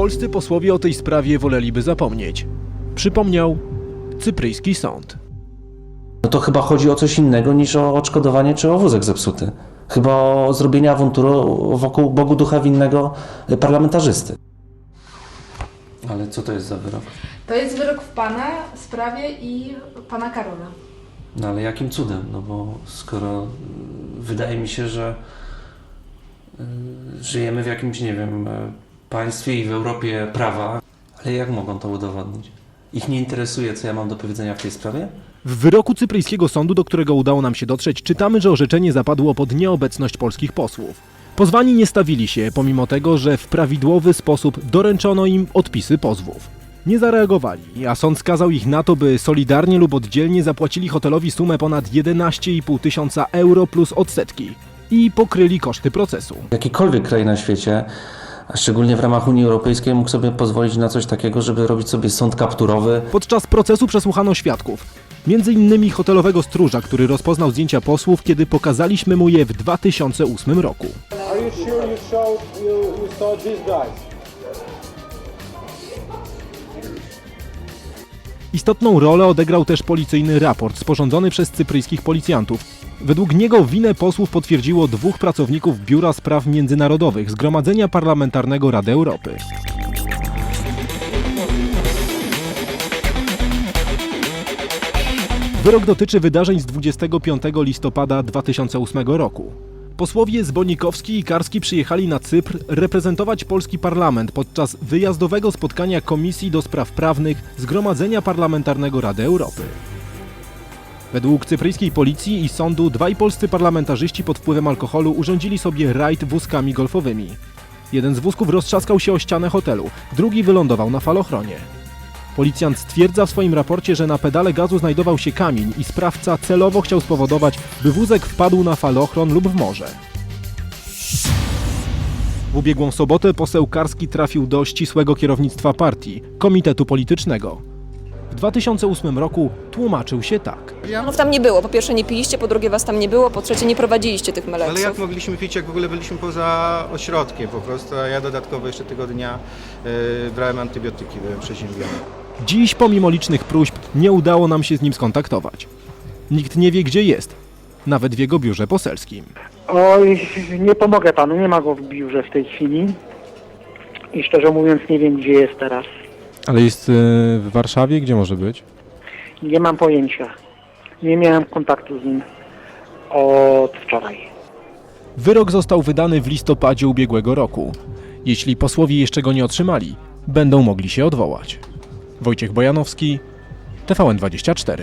Polscy posłowie o tej sprawie woleliby zapomnieć. Przypomniał cypryjski sąd. No to chyba chodzi o coś innego niż o odszkodowanie czy o wózek zepsuty. Chyba o zrobienie awantury wokół Bogu ducha winnego parlamentarzysty. Ale co to jest za wyrok? To jest wyrok w Pana sprawie i Pana Karola. No ale jakim cudem? No bo skoro y, wydaje mi się, że y, żyjemy w jakimś, nie wiem, y, państwie i w Europie prawa, ale jak mogą to udowodnić? Ich nie interesuje, co ja mam do powiedzenia w tej sprawie? W wyroku cypryjskiego sądu, do którego udało nam się dotrzeć, czytamy, że orzeczenie zapadło pod nieobecność polskich posłów. Pozwani nie stawili się, pomimo tego, że w prawidłowy sposób doręczono im odpisy pozwów. Nie zareagowali, a sąd skazał ich na to, by solidarnie lub oddzielnie zapłacili hotelowi sumę ponad 11,5 tysiąca euro plus odsetki i pokryli koszty procesu. Jakikolwiek kraj na świecie, a szczególnie w ramach Unii Europejskiej, mógł sobie pozwolić na coś takiego, żeby robić sobie sąd kapturowy. Podczas procesu przesłuchano świadków. Między innymi hotelowego stróża, który rozpoznał zdjęcia posłów, kiedy pokazaliśmy mu je w 2008 roku. Are you sure you showed you, you saw these guys? Istotną rolę odegrał też policyjny raport sporządzony przez cypryjskich policjantów. Według niego winę posłów potwierdziło dwóch pracowników Biura Spraw Międzynarodowych Zgromadzenia Parlamentarnego Rady Europy. Wyrok dotyczy wydarzeń z 25 listopada 2008 roku. Posłowie Zbonikowski i Karski przyjechali na Cypr reprezentować polski parlament podczas wyjazdowego spotkania Komisji do Spraw Prawnych Zgromadzenia Parlamentarnego Rady Europy. Według cypryjskiej policji i sądu dwaj polscy parlamentarzyści pod wpływem alkoholu urządzili sobie rajd wózkami golfowymi. Jeden z wózków roztrzaskał się o ścianę hotelu, drugi wylądował na falochronie. Policjant stwierdza w swoim raporcie, że na pedale gazu znajdował się kamień i sprawca celowo chciał spowodować, by wózek wpadł na falochron lub w morze. W ubiegłą sobotę poseł Karski trafił do ścisłego kierownictwa partii, komitetu politycznego. W 2008 roku tłumaczył się tak. No tam nie było. Po pierwsze nie piliście, po drugie was tam nie było, po trzecie nie prowadziliście tych meleksów. Ale jak mogliśmy pić, jak w ogóle byliśmy poza ośrodkiem po prostu, a ja dodatkowo jeszcze tego dnia y, brałem antybiotyki, byłem przeziębiony. Dziś, pomimo licznych próśb, nie udało nam się z nim skontaktować. Nikt nie wie, gdzie jest, nawet w jego biurze poselskim. Oj, nie pomogę panu, nie ma go w biurze w tej chwili. I szczerze mówiąc nie wiem gdzie jest teraz. Ale jest e, w Warszawie? Gdzie może być? Nie mam pojęcia. Nie miałem kontaktu z nim od wczoraj. Wyrok został wydany w listopadzie ubiegłego roku. Jeśli posłowie jeszcze go nie otrzymali, będą mogli się odwołać. Wojciech Bojanowski, TVN24.